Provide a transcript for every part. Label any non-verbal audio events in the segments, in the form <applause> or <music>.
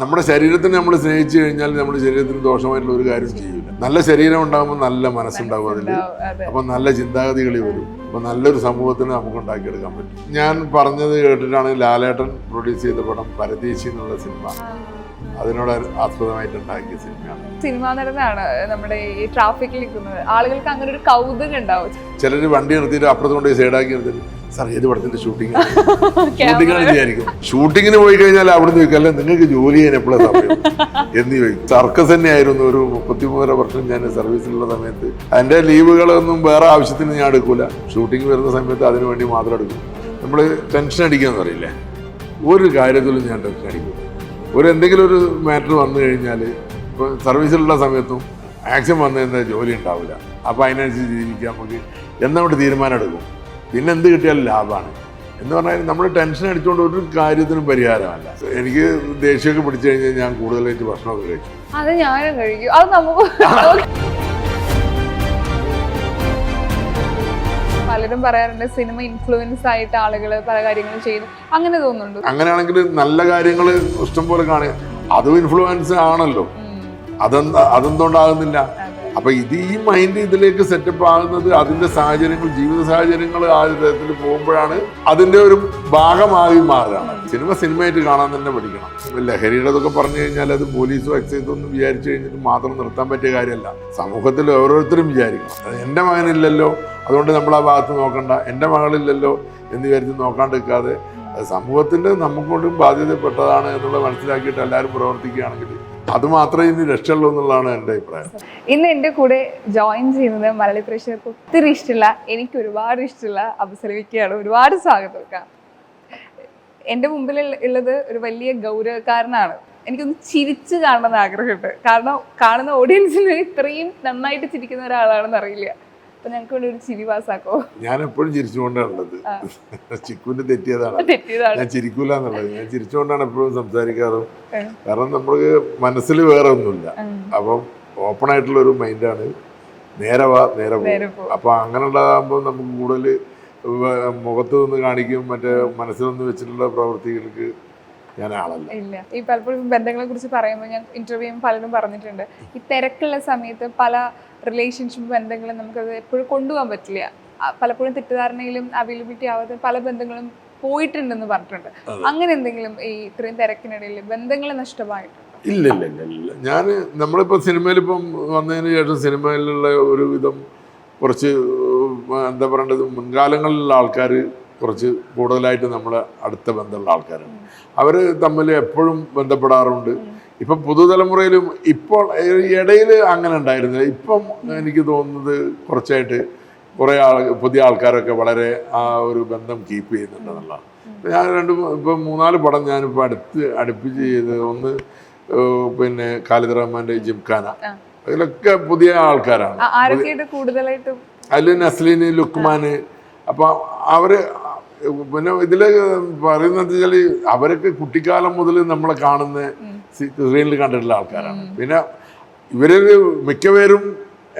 നമ്മുടെ ശരീരത്തിനെ നമ്മൾ സ്നേഹിച്ചു കഴിഞ്ഞാൽ നമ്മുടെ ശരീരത്തിന് ദോഷമായിട്ടുള്ള ഒരു കാര്യം ചെയ്യില്ല നല്ല ശരീരം ഉണ്ടാകുമ്പോൾ നല്ല മനസ്സുണ്ടാകും അതിൽ അപ്പം നല്ല ചിന്താഗതികൾ വരും. അപ്പം നല്ലൊരു സമൂഹത്തിന് നമുക്ക് ഉണ്ടാക്കിയെടുക്കാൻ പറ്റും. ഞാൻ പറഞ്ഞത് കേട്ടിട്ടാണ് ലാലേട്ടൻ പ്രൊഡ്യൂസ് ചെയ്ത പടം പരദേശി എന്നുള്ള സിനിമ അതിനോട് ആസ്പദമായിട്ട് ഉണ്ടാക്കിയ സിനിമയാണ്. സിനിമാ നടനാണ് നമ്മുടെ ഈ ട്രാഫിക്കിൽ നിൽക്കുന്നത് ആളുകൾക്ക് അങ്ങനെ ഒരു കൗതുകം ഉണ്ടാവും. ചിലർ വണ്ടി നിർത്തിയിട്ട് അപ്പുറത്ത് കൊണ്ട് സൈഡാക്കി നിർത്തിയിട്ട് സാർ ഏത് പടത്തിന്റെ ഷൂട്ടിംഗ് ഷൂട്ടിംഗ് ആണ് <laughs> വിചാരിക്കും. ഷൂട്ടിങ്ങിന് പോയി കഴിഞ്ഞാൽ അവിടെ നിന്ന് ചോദിക്കാം അല്ല നിങ്ങൾക്ക് ജോലി ചെയ്യാൻ എപ്പോഴും സമയം? <laughs> എന്ന് ചോദിക്കും. സർക്കസ് തന്നെയായിരുന്നു. ഒരു മുപ്പത്തിമൂന്നര വർഷം ഞാൻ സർവീസിലുള്ള സമയത്ത്. അതിന്റെ ലീവുകളൊന്നും വേറെ ആവശ്യത്തിന് ഞാൻ എടുക്കൂല. ഷൂട്ടിംഗ് വരുന്ന സമയത്ത് അതിനു വേണ്ടി മാത്രം എടുക്കും. നമ്മൾ ടെൻഷൻ അടിക്കാന്ന് പറയില്ലേ? ഒരു കാര്യത്തിലും ഞാൻ ടെൻഷൻ അടിക്കും ഒരു എന്തെങ്കിലും ഒരു മാറ്റർ വന്നു കഴിഞ്ഞാൽ ഇപ്പോൾ സർവീസിലുള്ള സമയത്തും ആക്ഷൻ വന്നു കഴിഞ്ഞാൽ ജോലി ഉണ്ടാവില്ല. അപ്പോൾ അതിനനുസരിച്ച് ജീവിക്കാൻ നമുക്ക് എന്നങ്ങോട്ട് തീരുമാനം എടുക്കും. പിന്നെ എന്ത് കിട്ടിയാലും ലാഭമാണ്. എന്ന് പറഞ്ഞാൽ നമ്മൾ ടെൻഷൻ അടിച്ചുകൊണ്ട് ഒരു കാര്യത്തിനും പരിഹാരമല്ല. എനിക്ക് ദേഷ്യമൊക്കെ പിടിച്ചു കഴിഞ്ഞാൽ ഞാൻ കൂടുതലായിട്ട് ഭക്ഷണമൊക്കെ കഴിച്ചു അത് ഞാനും കഴിക്കും. അത് നമുക്ക് <laughs> പലരും പറയാറുണ്ട് സിനിമ ഇൻഫ്ലുവൻസ് ആയിട്ട് ആളുകൾ പല കാര്യങ്ങളും ചെയ്യുന്നു. അങ്ങനെ തോന്നുന്നുണ്ട്? അങ്ങനെയാണെങ്കിൽ നല്ല കാര്യങ്ങൾ ഇഷ്ടംപോലെ കാണുക. അതും ഇൻഫ്ലുവൻസ് ആണല്ലോ. അതെന്താ അതെന്തുകൊണ്ടാകുന്നില്ല? അപ്പൊ ഇത് ഈ മൈൻഡ് ഇതിലേക്ക് സെറ്റപ്പ് ആകുന്നത് അതിന്റെ സാഹചര്യങ്ങൾ ജീവിത സാഹചര്യങ്ങൾ ആ തരത്തിൽ പോകുമ്പോഴാണ് അതിന്റെ ഒരു ഭാഗമായി മാറുകയാണ്. സിനിമ സിനിമയായിട്ട് കാണാൻ തന്നെ പഠിക്കണം. ലഹരിയുടെതൊക്കെ പറഞ്ഞു കഴിഞ്ഞാൽ അത് പോലീസോ എക്സൈസോ ഒന്നും വിചാരിച്ചു കഴിഞ്ഞിട്ട് മാത്രം നിർത്താൻ പറ്റിയ കാര്യമല്ല. സമൂഹത്തിൽ ഓരോരുത്തരും വിചാരിക്കണം. എന്റെ മകനില്ലല്ലോ അതുകൊണ്ട് നമ്മൾ ആ ഭാഗത്ത് നോക്കണ്ട. എന്റെ മകളില്ലല്ലോ എന്ന് വിചാരിച്ച് നോക്കാണ്ട് നിൽക്കാതെ അത് സമൂഹത്തിന്റെ നമുക്കൊണ്ടും ബാധ്യതപ്പെട്ടതാണ് എന്നുള്ളത് മനസ്സിലാക്കിയിട്ട് എല്ലാവരും പ്രവർത്തിക്കുകയാണെങ്കിൽ അത് മാത്രമേ ഇനി രക്ഷയുള്ളൂ എന്നുള്ളതാണ് എന്റെ അഭിപ്രായം. ഇന്ന് എന്റെ കൂടെ ജോയിൻ ചെയ്യുന്നത് മലയാളി പ്രേക്ഷകർക്ക് ഒത്തിരി ഇഷ്ടമുള്ള എനിക്ക് ഒരുപാട് ഇഷ്ടമുള്ള അപസരവിക്കുകയാണ് ഒരുപാട് സ്വാഗതം വെക്കാം എന്റെ മുമ്പിൽ ഉള്ള- ഉള്ളത് ഒരു വലിയ ഗൗരവക്കാരനാണ്. എനിക്കൊന്ന് ചിരിച്ചു കാണണമെന്ന് ആഗ്രഹമുണ്ട്. കാരണം കാണുന്ന ഓഡിയൻസിന് ഇത്രയും നന്നായിട്ട് ചിരിക്കുന്ന ഒരാളാണെന്ന് അറിയില്ല. അപ്പൊ ഞങ്ങൾക്ക് ഉള്ളത് ഒരു ചിരി പാസ്സാക്കോ? ഞാൻ എപ്പോഴും ചിരിച്ചുകൊണ്ടാണുള്ളത് ചിക്കുവിന്റെ <laughs> തെറ്റിയതാണ്. ഞാൻ ചിരിക്കൂല എന്നുള്ളത്. ഞാൻ ചിരിച്ചുകൊണ്ടാണ് എപ്പോഴും സംസാരിക്കാറും. കാരണം നമ്മൾക്ക് മനസ്സിൽ വേറെ ഒന്നുമില്ല. അപ്പം ഓപ്പൺ ആയിട്ടുള്ള ഒരു മൈൻഡാണ് നേരെ വാ നേരെ പോകും. അപ്പൊ അങ്ങനെയുള്ളതാകുമ്പോൾ നമുക്ക് കൂടുതൽ മുഖത്ത് നിന്ന് കാണിക്കും മറ്റേ മനസ്സിലൊന്ന് വെച്ചിട്ടുള്ള പ്രവൃത്തികൾക്ക് ഞാൻ ആളല്ല. ഇല്ല. ഈ പലപ്പോഴും ബന്ധങ്ങളെ കുറിച്ച് പറയുമ്പോൾ ഞാൻ ഇന്റർവ്യൂ ചെയ്യുമ്പോൾ പലരും പറഞ്ഞിട്ടുണ്ട്. ഈ തിരക്കുള്ള സമയത്ത് പല റിലേഷൻഷിപ്പ് ബന്ധങ്ങളും നമുക്കത് എപ്പോഴും കൊണ്ടുപോകാൻ പറ്റില്ല. പലപ്പോഴും തെറ്റിദ്ധാരണയിലും അവൈലബിലിറ്റി ആവാതെ പല ബന്ധങ്ങളും പോയിട്ടുണ്ടെന്ന് പറഞ്ഞിട്ടുണ്ട്. അങ്ങനെ എന്തെങ്കിലും ഈ ഇത്രയും തിരക്കിനിടയിൽ ബന്ധങ്ങൾ നഷ്ടമായിട്ടുണ്ട്? ഇല്ല ഇല്ല ഇല്ല ഇല്ല. ഞാൻ നമ്മളിപ്പോൾ സിനിമയിലിപ്പം വന്നതിന് ശേഷം സിനിമയിലുള്ള ഒരുവിധം കുറച്ച് എന്താ പറയേണ്ടത്? മുൻകാലങ്ങളിലുള്ള ആൾക്കാർ കുറച്ച് കൂടുതലായിട്ട് നമ്മളെ അടുത്ത ബന്ധമുള്ള ആൾക്കാരാണ്. അവർ തമ്മിൽ എപ്പോഴും ബന്ധപ്പെടാറുണ്ട്. ഇപ്പം പുതുതലമുറയിലും ഇപ്പോൾ ഇടയിൽ അങ്ങനെ ഉണ്ടായിരുന്നില്ല. ഇപ്പം എനിക്ക് തോന്നുന്നത് കുറച്ചായിട്ട് കുറേ ആൾ പുതിയ ആൾക്കാരൊക്കെ വളരെ ആ ഒരു ബന്ധം കീപ്പ് ചെയ്യുന്നുണ്ടെന്നുള്ളതാണ് ഞാൻ രണ്ട് ഇപ്പം മൂന്നാൽ പടം ഞാനിപ്പോൾ അടുത്ത് അടുപ്പിച്ച് ചെയ്ത് ഒന്ന് പിന്നെ ഖാലിദ് റഹ്മാന്റെ ജിംഖാന. അതിലൊക്കെ പുതിയ ആൾക്കാരാണ്. അതിൽ നസ്ലിന് ലുക്മാന്. അപ്പൊ അവർ പിന്നെ ഇതിൽ പറയുന്നത് വെച്ചാൽ അവരൊക്കെ കുട്ടിക്കാലം മുതൽ നമ്മളെ കാണുന്ന സ്ക്രീനിൽ കണ്ടിട്ടുള്ള ആൾക്കാരാണ്. പിന്നെ ഇവരൊരു മിക്കവരും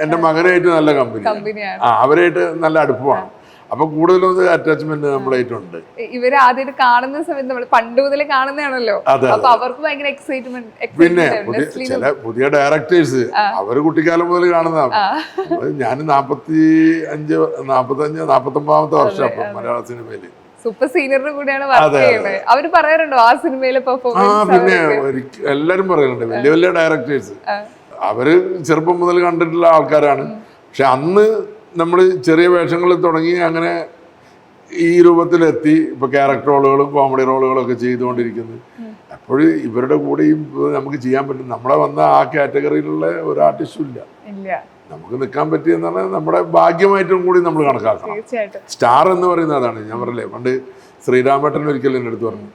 എന്റെ മകനായിട്ട് നല്ല കമ്പനി ആ അവരായിട്ട് നല്ല അടുപ്പമാണ്. അപ്പൊ കൂടുതലും അറ്റാച്ച്മെന്റ് നമ്മളായിട്ടുണ്ട് ഇവർ ആദ്യമായിട്ട് കാണുന്ന സമയത്ത് നമ്മൾ പണ്ട് മുതലേ കാണുന്നതാണല്ലോ. അപ്പൊ അവർക്ക് ഭയങ്കര എക്സൈറ്റ്മെന്റ് പിന്നെ ചില പുതിയ ഡയറക്ടേഴ്സ് അവർ കുട്ടിക്കാലം മുതൽ കാണുന്നതാണ് ഞാൻ നാപ്പത്തി അഞ്ച് നാപ്പത്തി അഞ്ച് നാപ്പത്തി ഒമ്പതാമത്തെ വർഷം അപ്പൊ മലയാള സിനിമയിൽ. സൂപ്പർ സീനിയറിന് കൂടെയാണ് വർക്ക് അതെ, ചെയ്യുന്നത് അവർ പറയാറുണ്ടോ ആ സിനിമയിലെ പെർഫോമൻസ് പിന്നെ എല്ലാരും പറയാറുണ്ട്. വലിയ വലിയ ഡയറക്ടേഴ്സ് അവർ ചെറുപ്പം മുതൽ കണ്ടിട്ടുള്ള ആൾക്കാരാണ്. പക്ഷെ അന്ന് നമ്മൾ ചെറിയ വേഷങ്ങളിൽ തുടങ്ങി അങ്ങനെ ഈ രൂപത്തിലെത്തി ഇപ്പൊ ക്യാരക്ടർ റോളുകളും കോമഡി റോളുകളും ഒക്കെ ചെയ്തുകൊണ്ടിരിക്കുന്നത് അപ്പോൾ ഇവരുടെ കൂടെയും നമുക്ക് ചെയ്യാൻ പറ്റും. നമ്മളെ വന്ന ആ കാറ്റഗറിയിലുള്ള ഒരു ആർട്ടിസ്റ്റും ഇല്ല. നമുക്ക് നിൽക്കാൻ പറ്റിയെന്ന് പറഞ്ഞാൽ നമ്മുടെ ഭാഗ്യമായിട്ടും കൂടി നമ്മൾ കണക്കാക്കണം. സ്റ്റാർ എന്ന് പറയുന്നത് അതാണ്. ഞാൻ പറഞ്ഞില്ലേ പണ്ട് ശ്രീരാമേട്ടൻ ഒരിക്കലും എന്റെ അടുത്ത് പറഞ്ഞു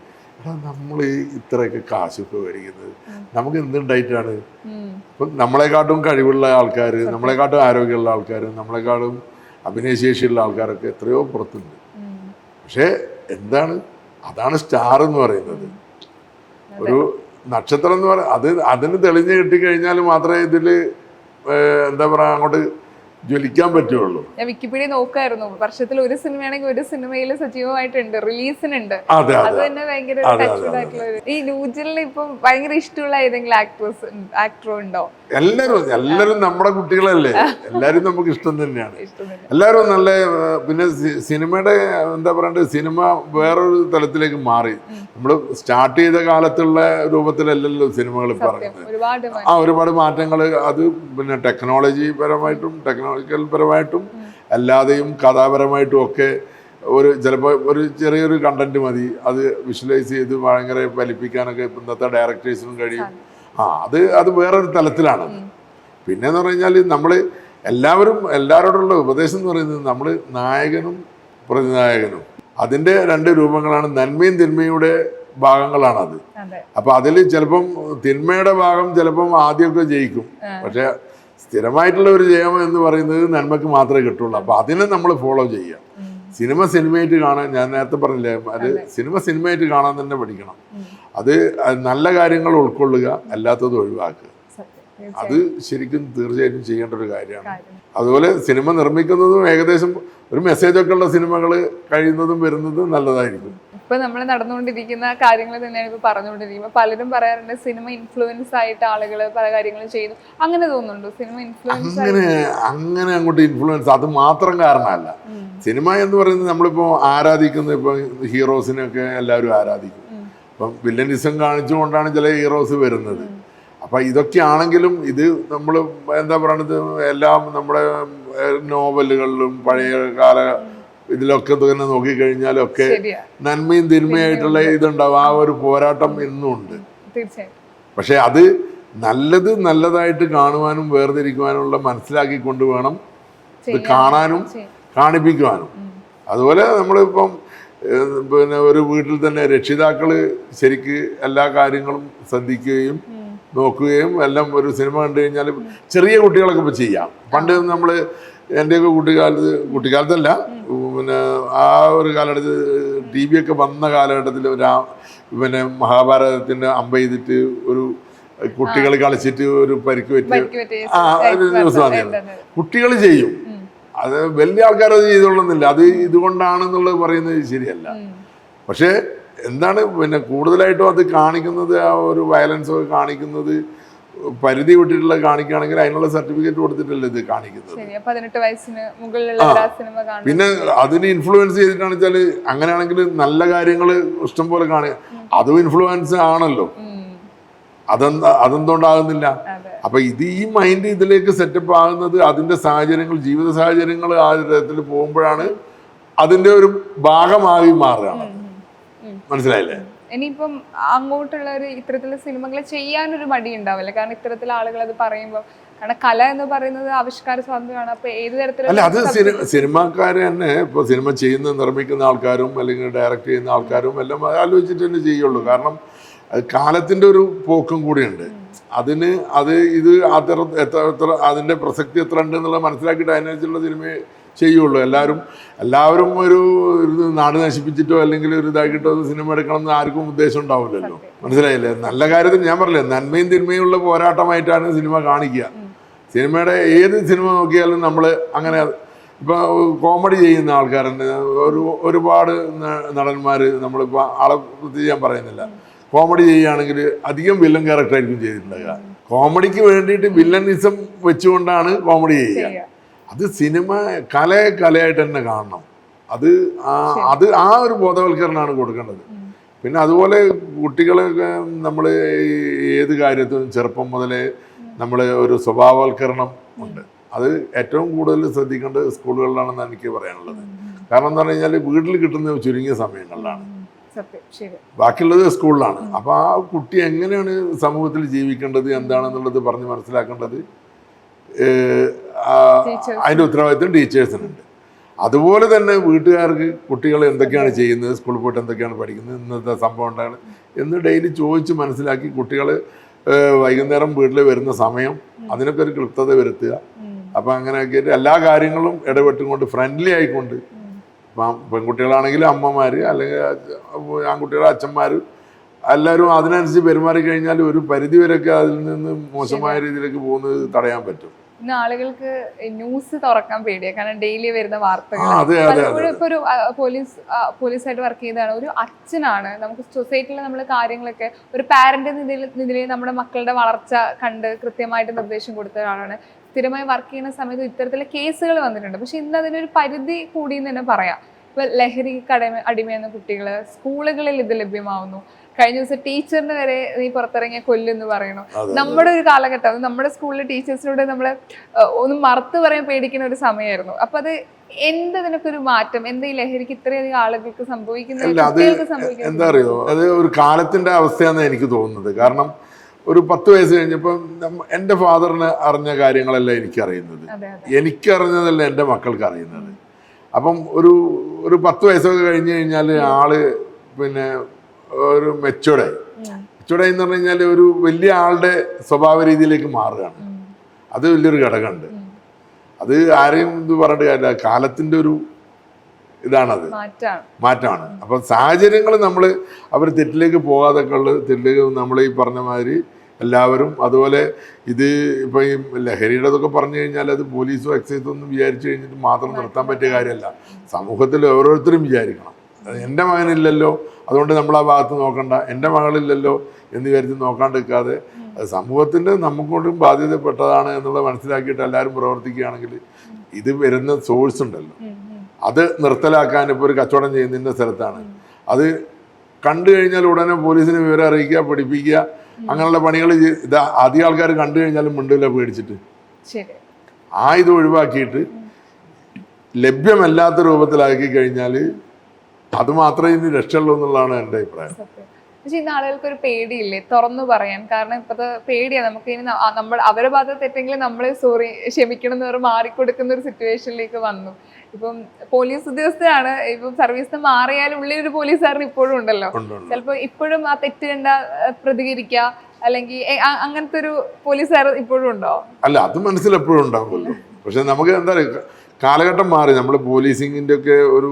നമ്മൾ ഇത്രയൊക്കെ കാശൊക്കെ മേടിക്കുന്നത്. നമുക്ക് എന്തുണ്ടായിട്ടാണ്. ഇപ്പം നമ്മളെക്കാട്ടും കഴിവുള്ള ആൾക്കാർ നമ്മളെക്കാട്ടും ആരോഗ്യമുള്ള ആൾക്കാർ നമ്മളെക്കാളും അഭിനയശേഷിയുള്ള ആൾക്കാരൊക്കെ എത്രയോ പുറത്തുണ്ട്. പക്ഷേ എന്താണ്? അതാണ് സ്റ്റാർ എന്ന് പറയുന്നത്. ഒരു നക്ഷത്രം എന്ന് പറയുന്നത് അത് അതിന് തെളിഞ്ഞ് കിട്ടിക്കഴിഞ്ഞാൽ മാത്രമേ ഇതിൽ എന്താ പറയുക അങ്ങോട്ട് ജ്വലിക്കാൻ പറ്റുള്ളൂ. ഞാൻ വിക്കിപീഡിയ നോക്കായിരുന്നു. വർഷത്തിൽ ഒരു സിനിമയാണെങ്കിൽ ഒരു സിനിമയിൽ സജീവമായിട്ടുണ്ട് റിലീസിനുണ്ട്. അതെ അത് തന്നെ ഭയങ്കര ഈ ന്യൂജലിന് ഇപ്പം ഭയങ്കര ഇഷ്ടമുള്ള ഏതെങ്കിലും ആക്ട്രസ് ആക്ടറോ ഉണ്ടോ? എല്ലാരും എല്ലാരും നമ്മുടെ കുട്ടികളല്ലേ? എല്ലാരും നമുക്ക് ഇഷ്ടം തന്നെയാണ്. എല്ലാവരും നല്ല പിന്നെ സിനിമയുടെ എന്താ പറയണ്ടത് സിനിമ വേറൊരു തലത്തിലേക്ക് മാറി. നമ്മൾ സ്റ്റാർട്ട് ചെയ്ത കാലത്തുള്ള രൂപത്തിലല്ലല്ലോ സിനിമകൾ പറയുന്നത്. ആ ഒരുപാട് മാറ്റങ്ങൾ അത് പിന്നെ ടെക്നോളജി പരമായിട്ടും ടെക്നോളജിക്കൽ പരമായിട്ടും അല്ലാതെയും കഥാപരമായിട്ടും ഒക്കെ ഒരു ചിലപ്പോൾ ഒരു ചെറിയൊരു കണ്ടന്റ് മതി. അത് വിഷ്വലൈസ് ചെയ്ത് ഭയങ്കര വലിപ്പിക്കാനൊക്കെ ഇപ്പം ഇന്നത്തെ ഡയറക്ടേഴ്സിനും കഴിയും. ആ അത് അത് വേറൊരു തലത്തിലാണ്. പിന്നെ എന്ന് പറഞ്ഞു കഴിഞ്ഞാൽ നമ്മൾ എല്ലാവരും എല്ലാവരോടുള്ള ഉപദേശം എന്ന് പറയുന്നത് നമ്മൾ നായകനും പ്രതിനായകനും. അതിന്റെ രണ്ട് രൂപങ്ങളാണ് നന്മയും തിന്മയുടെ ഭാഗങ്ങളാണത്. അപ്പൊ അതിൽ ചിലപ്പം തിന്മയുടെ ഭാഗം ചിലപ്പം ആദ്യമൊക്കെ ജയിക്കും. പക്ഷെ സ്ഥിരമായിട്ടുള്ള ഒരു ജയം എന്ന് പറയുന്നത് നന്മയ്ക്ക് മാത്രമേ കിട്ടുള്ളൂ. അപ്പൊ അതിനെ നമ്മൾ ഫോളോ ചെയ്യുക. സിനിമ സിനിമയായിട്ട് കാണാൻ ഞാൻ നേരത്തെ പറഞ്ഞില്ലേ അത് സിനിമ സിനിമയായിട്ട് കാണാൻ തന്നെ പഠിക്കണം. അത് നല്ല കാര്യങ്ങൾ ഉൾക്കൊള്ളുക അല്ലാത്തത് ഒഴിവാക്കുക. അത് ശരിക്കും തീർച്ചയായിട്ടും ചെയ്യേണ്ട ഒരു കാര്യമാണ്. കാര്യം. അതുപോലെ സിനിമ നിർമ്മിക്കുന്നതും ഏകദേശം ഒരു മെസ്സേജൊക്കെ ഉള്ള സിനിമകൾ കഴിയുന്നതും വരുന്നതും നല്ലതായിരിക്കും. ഇപ്പൊ നമ്മൾ നടന്നുകൊണ്ടിരിക്കുന്ന കാര്യങ്ങൾ തന്നെയാണ് ഇപ്പൊ പറഞ്ഞുകൊണ്ടിരിക്കുന്നത്. പലരും പറയാറുണ്ട് സിനിമ ഇൻഫ്ലുവൻസ് ആയിട്ട് ആളുകൾ പല കാര്യങ്ങളും ചെയ്യുന്നു. അങ്ങനെ തോന്നുന്നുണ്ടോ? സിനിമ ഇൻഫ്ലുവൻസ് അങ്ങനെ അങ്ങനെ അങ്ങോട്ട് ഇൻഫ്ലുവൻസ് അത് മാത്രം കാരണമല്ല. സിനിമ എന്ന് പറയുന്നത് നമ്മളിപ്പോ ആരാധിക്കുന്ന ഇപ്പൊ ഹീറോസിനൊക്കെ എല്ലാവരും ആരാധിക്കും. അപ്പം വില്ലനിസം കാണിച്ചുകൊണ്ടാണ് ചില ഹീറോസ് വരുന്നത്. അപ്പം ഇതൊക്കെയാണെങ്കിലും ഇത് നമ്മൾ എന്താ പറയണത്? എല്ലാം നമ്മുടെ നോവലുകളിലും പഴയ കാല ഇതിലൊക്കെ തന്നെ നോക്കിക്കഴിഞ്ഞാലൊക്കെ നന്മയും തിന്മയായിട്ടുള്ള ഇതുണ്ടാവും. ആ ഒരു പോരാട്ടം ഇന്നും ഉണ്ട് പക്ഷെ അത് നല്ലത് നല്ലതായിട്ട് കാണുവാനും വേർതിരിക്കുവാനുള്ള മനസ്സിലാക്കിക്കൊണ്ട് വേണം. ഇത് കാണാനും കാണിപ്പിക്കുവാനും. അതുപോലെ നമ്മളിപ്പം പിന്നെ ഒരു വീട്ടിൽ തന്നെ രക്ഷിതാക്കൾ ശരിക്ക് എല്ലാ കാര്യങ്ങളും ശ്രദ്ധിക്കുകയും നോക്കുകയും എല്ലാം ഒരു സിനിമ കണ്ടു കഴിഞ്ഞാൽ ചെറിയ കുട്ടികളൊക്കെ ഇപ്പോൾ ചെയ്യാം. പണ്ട് നമ്മൾ എന്റെയൊക്കെ കുട്ടിക്കാലത്ത് കുട്ടിക്കാലത്തല്ല പിന്നെ ആ ഒരു കാലഘട്ടത്തിൽ ടി വി ഒക്കെ വന്ന കാലഘട്ടത്തിൽ രാ പിന്നെ മഹാഭാരതത്തിന്റെ അമ്പ ചെയ്തിട്ട് ഒരു കുട്ടികൾ കളിച്ചിട്ട് ഒരു പരിക്ക് പറ്റി ആ ഒരു ന്യൂസ് വന്നിരുന്നു കുട്ടികൾ ചെയ്യും. അത് വലിയ ആൾക്കാരത് ചെയ്തോളുന്നില്ല. അത് ഇതുകൊണ്ടാണെന്നുള്ളത് പറയുന്നത് ശരിയല്ല. പക്ഷേ എന്താണ് പിന്നെ കൂടുതലായിട്ടും അത് കാണിക്കുന്നത് ആ ഒരു വയലൻസ് ഒക്കെ കാണിക്കുന്നത് പരിധി വിട്ടിട്ടുള്ള കാണിക്കുകയാണെങ്കിൽ അതിനുള്ള സർട്ടിഫിക്കറ്റ് കൊടുത്തിട്ടല്ലേ ഇത് കാണിക്കുന്നത്. പതിനെട്ട് വയസ്സിന് ആ പിന്നെ അതിന് ഇൻഫ്ലുവൻസ് ചെയ്തിട്ടാണ് വെച്ചാൽ അങ്ങനെയാണെങ്കിൽ നല്ല കാര്യങ്ങൾ ഇഷ്ടം പോലെ കാണുക അതും ഇൻഫ്ലുവൻസ് ആണല്ലോ. അതെന്താ അതെന്തുകൊണ്ടാകുന്നില്ല? അതെ അപ്പൊ ഇത് ഈ മൈൻഡ് ഇതിലേക്ക് സെറ്റപ്പ് ആകുന്നത് അതിന്റെ സാഹചര്യങ്ങൾ ജീവിത സാഹചര്യങ്ങൾ ആ തരത്തിൽ പോകുമ്പോഴാണ് അതിന്റെ ഒരു ഭാഗമായി മാറുകയാണ്. മനസ്സിലായില്ലേ? ഇനിയിപ്പം അങ്ങോട്ടുള്ള ഒരു ഇത്തരത്തിലുള്ള സിനിമകൾ ചെയ്യാനൊരു മടി ഉണ്ടാവില്ല കാരണം ഇത്തരത്തിൽ ആളുകൾ അത് പറയുമ്പോൾ കാരണം കല എന്ന് പറയുന്നത് ആവിഷ്കാര സ്വാതന്ത്ര്യമാണ്. അപ്പൊ ഏത് അല്ല തരത്തിലുള്ള അത് സിനിമ സിനിമാക്കാർ തന്നെ ഇപ്പൊ സിനിമ ചെയ്യുന്ന നിർമ്മിക്കുന്ന ആൾക്കാരും അല്ലെങ്കിൽ ഡയറക്റ്റ് ചെയ്യുന്ന ആൾക്കാരും എല്ലാം ആലോചിച്ചിട്ട് തന്നെ ചെയ്യുള്ളൂ. കാരണം കാലത്തിന്റെ ഒരു പോക്കും കൂടിയുണ്ട്. അതിന് അത് ഇത് അത്ര എത്ര എത്ര അതിന്റെ പ്രസക്തി എത്ര ഉണ്ട് എന്നുള്ളത് മനസ്സിലാക്കിയിട്ട് അതിനനുസരിച്ചുള്ള സിനിമയെ ചെയ്യുള്ളൂ. എല്ലാവരും എല്ലാവരും ഒരു നാട് നശിപ്പിച്ചിട്ടോ അല്ലെങ്കിൽ ഒരു ഇതാക്കിയിട്ടോ സിനിമ എടുക്കണം എന്ന് ആർക്കും ഉദ്ദേശം ഉണ്ടാവില്ലല്ലോ. മനസ്സിലായില്ലേ? നല്ല കാര്യത്തിൽ ഞാൻ പറഞ്ഞില്ലേ നന്മയും തിന്മയും ഉള്ള പോരാട്ടമായിട്ടാണ് സിനിമ കാണിക്കുക. സിനിമയുടെ ഏത് സിനിമ നോക്കിയാലും നമ്മൾ അങ്ങനെ ഇപ്പോൾ കോമഡി ചെയ്യുന്ന ആൾക്കാരുണ്ട്. ഒരു ഒരുപാട് നടന്മാർ നമ്മളിപ്പോൾ ആളെ പ്രത്യേകിച്ച് ഞാൻ പറയുന്നില്ല. കോമഡി ചെയ്യുകയാണെങ്കിൽ അധികം വില്ലൻ ക്യാരക്ടറായിരിക്കും ചെയ്തിട്ടുണ്ടാകുക കോമഡിക്ക് വേണ്ടിയിട്ട് വില്ലനിസം വെച്ചുകൊണ്ടാണ് കോമഡി ചെയ്യുക. അത് സിനിമ കലയെ കലയായിട്ട് തന്നെ കാണണം. അത് അത് ആ ഒരു ബോധവൽക്കരണമാണ് കൊടുക്കേണ്ടത്. പിന്നെ അതുപോലെ കുട്ടികളൊക്കെ നമ്മൾ ഏത് കാര്യത്തിനും ചെറുപ്പം മുതലേ നമ്മൾ ഒരു സ്വഭാവവൽക്കരണം ഉണ്ട്. അത് ഏറ്റവും കൂടുതൽ ശ്രദ്ധിക്കേണ്ടത് സ്കൂളുകളിലാണെന്ന് എനിക്ക് പറയാനുള്ളത്. കാരണം എന്ന് പറഞ്ഞു കഴിഞ്ഞാൽ വീട്ടിൽ കിട്ടുന്ന ചുരുങ്ങിയ സമയങ്ങളിലാണ്. ബാക്കിയുള്ളത് സ്കൂളിലാണ്. അപ്പോൾ ആ കുട്ടി എങ്ങനെയാണ് സമൂഹത്തിൽ ജീവിക്കേണ്ടത് എന്താണെന്നുള്ളത് പറഞ്ഞ് മനസ്സിലാക്കേണ്ടത്. അതിന്റെ ഉത്തരവാദിത്വം ടീച്ചേഴ്സിനുണ്ട് അതുപോലെ തന്നെ വീട്ടുകാർക്ക് കുട്ടികൾ എന്തൊക്കെയാണ് ചെയ്യുന്നത് സ്കൂളിൽ പോയിട്ട് എന്തൊക്കെയാണ് പഠിക്കുന്നത് ഇന്നത്തെ സംഭവം ഉണ്ടാണ് എന്ന് ഡെയിലി ചോദിച്ച് മനസ്സിലാക്കി കുട്ടികൾ വൈകുന്നേരം വീട്ടിൽ വരുന്ന സമയം അതിനൊക്കെ ഒരു കൃത്യത വരുത്തുക. അപ്പം അങ്ങനെയൊക്കെ എല്ലാ കാര്യങ്ങളും ഇടപെട്ടുകൊണ്ട് ഫ്രണ്ട്ലി ആയിക്കൊണ്ട് പെൺകുട്ടികളാണെങ്കിലും അമ്മമാർ അല്ലെങ്കിൽ ആൺകുട്ടികളെ അച്ഛന്മാർ എല്ലാവരും അതിനനുസരിച്ച് പെരുമാറി കഴിഞ്ഞാൽ ഒരു പരിധി വരെയൊക്കെ അതിൽ നിന്ന് മോശമായ രീതിയിലേക്ക് പോകുന്നത് തടയാൻ പറ്റും. ഇന്ന് ആളുകൾക്ക് ന്യൂസ് തുറക്കാൻ പേടിയാണ് കാരണം ഡെയിലി വരുന്ന വാർത്തകൾ. പലപ്പോഴും ഇപ്പൊ ഒരു പോലീസ് പോലീസായിട്ട് വർക്ക് ചെയ്തതാണ്. ഒരു അച്ഛനാണ്. നമുക്ക് സൊസൈറ്റിയിൽ നമ്മൾ കാര്യങ്ങളൊക്കെ ഒരു പാരന്റ് നിലയിൽ നമ്മുടെ മക്കളുടെ വളർച്ച കണ്ട് കൃത്യമായിട്ട് നിർദ്ദേശം കൊടുത്ത ഒരാളാണ്. സ്ഥിരമായി വർക്ക് ചെയ്യുന്ന സമയത്ത് ഇത്തരത്തിലുള്ള കേസുകൾ വന്നിട്ടുണ്ട്. പക്ഷെ ഇന്ന് അതിനൊരു പരിധി കൂടി എന്ന് തന്നെ പറയാം. ഇപ്പൊ ലഹരി കടമ അടിമയെന്ന കുട്ടികൾ സ്കൂളുകളിൽ ഇത് ലഭ്യമാവുന്നു. കഴിഞ്ഞ ദിവസം ടീച്ചറിന് വരെ നീ പുറത്തിറങ്ങിയ കൊല്ലെന്ന് പറയണു. നമ്മുടെ ഒരു കാലഘട്ടം നമ്മുടെ സ്കൂളിലെ ടീച്ചേഴ്സിനോട് നമ്മൾ ഒന്ന് മറുത്ത് പറയാൻ പേടിക്കുന്ന ഒരു സമയമായിരുന്നു അപ്പൊ അത് എന്ത് ഇതിനൊക്കെ ഒരു മാറ്റം? എന്താ ഈ ലഹരിക്ക് ഇത്രയധികം ആളുകൾക്ക് സംഭവിക്കുന്നത് എന്താ അറിയോ? അത് ഒരു കാലത്തിന്റെ അവസ്ഥയാണെന്ന് എനിക്ക് തോന്നുന്നത്. കാരണം ഒരു പത്ത് വയസ്സ് കഴിഞ്ഞപ്പം എന്റെ എന്റെ ഫാദറിന് അറിഞ്ഞ കാര്യങ്ങളല്ല എനിക്കറിയുന്നത്. എനിക്കറിഞ്ഞതല്ല എന്റെ മക്കൾക്ക് അറിയുന്നത് അപ്പം ഒരു ഒരു പത്ത് വയസ്സൊക്കെ കഴിഞ്ഞ് കഴിഞ്ഞാൽ ആൾ പിന്നെ ഒരു മെച്ചോർഡായി ഉം. മെച്ചോർഡായി എന്ന് പറഞ്ഞു കഴിഞ്ഞാൽ ഒരു വലിയ ആളുടെ സ്വഭാവ രീതിയിലേക്ക് മാറുകയാണ്. അത് വലിയൊരു ഘടകമുണ്ട്. അത് ആരെയും ഇത് പറഞ്ഞിട്ട് കാര്യമില്ല. കാലത്തിന്റെ ഒരു ഇതാണത്. മാറ്റമാണ്. അപ്പം സാഹചര്യങ്ങൾ നമ്മൾ അവർ തെറ്റിലേക്ക് പോകാതൊക്കെ ഉള്ള തെറ്റിലേക്ക് നമ്മൾ ഈ പറഞ്ഞ മാതിരി എല്ലാവരും അതുപോലെ ഇത് ഇപ്പം ഈ ലഹരിയുടെ ഇതൊക്കെ പറഞ്ഞു കഴിഞ്ഞാൽ അത് പോലീസോ എക്സൈസോ ഒന്നും വിചാരിച്ചു കഴിഞ്ഞിട്ട് മാത്രം നിർത്താൻ പറ്റിയ കാര്യമല്ല. സമൂഹത്തിൽ ഓരോരുത്തരും വിചാരിക്കണം. എന്റെ മകനില്ലല്ലോ. അതുകൊണ്ട് നമ്മൾ ആ ഭാഗത്ത് നോക്കണ്ട. എന്റെ മകളില്ലല്ലോ എന്ന് വിചാരിച്ച് നോക്കാണ്ടിരിക്കാതെ സമൂഹത്തിന്റെ നമുക്കൊണ്ടും ബാധ്യതപ്പെട്ടതാണ് എന്നുള്ളത് മനസ്സിലാക്കിയിട്ട് എല്ലാവരും പ്രവർത്തിക്കുകയാണെങ്കിൽ ഇത് വരുന്ന സോഴ്സ് ഉണ്ടല്ലോ. അത് നിർത്തലാക്കാൻ ഇപ്പോൾ ഒരു കച്ചവടം ചെയ്യുന്നതിന്റെ സ്ഥലത്താണ്. അത് കണ്ടു കഴിഞ്ഞാൽ ഉടനെ പോലീസിനെ വിവരം അറിയിക്കുക പഠിപ്പിക്കുക അങ്ങനെയുള്ള പണികൾ ഇത് അധികം ആൾക്കാർ കണ്ടു കഴിഞ്ഞാലും മിണ്ടില്ല പേടിച്ചിട്ട്. ആ ഇത് ഒഴിവാക്കിയിട്ട് ലഭ്യമല്ലാത്ത രൂപത്തിലാക്കി കഴിഞ്ഞാൽ അത് മാത്രമേ ഇനി രക്ഷയുള്ളൂ എന്നുള്ളതാണ് എന്റെ അഭിപ്രായം. പക്ഷെ ഇന്ന് ആളുകൾക്ക് ഒരു പേടിയില്ലേ? തുറന്നു പറയാൻ. കാരണം ഇപ്പത്തെ പേടിയാ. നമുക്ക് ഇനി നമ്മൾ അവരെ ഭാഗത്ത് തെറ്റെങ്കിലും നമ്മൾ സോറി ക്ഷമിക്കണം എന്ന് പറഞ്ഞ് മാറിക്കൊടുക്കുന്ന ഒരു സിറ്റുവേഷനിലേക്ക് വന്നു. ഇപ്പം പോലീസ് ഉദ്യോഗസ്ഥരാണ്. ഇപ്പം സർവീസ് മാറിയാലും ഉള്ളിൽ ഒരു പോലീസുകാരൻ ഇപ്പോഴും ഉണ്ടല്ലോ. ചിലപ്പോൾ ഇപ്പോഴും ആ തെറ്റ് കണ്ട പ്രതികരിക്കുക. അല്ലെങ്കിൽ അങ്ങനത്തെ ഒരു പോലീസുകാർ ഇപ്പോഴും ഉണ്ടോ? അല്ല അത് മനസ്സിൽ എപ്പോഴും ഉണ്ടാവുമല്ലോ. പക്ഷെ നമുക്ക് എന്താ കാലഘട്ടം മാറി. നമ്മൾ പോലീസിങ്ങിന്റെ ഒക്കെ ഒരു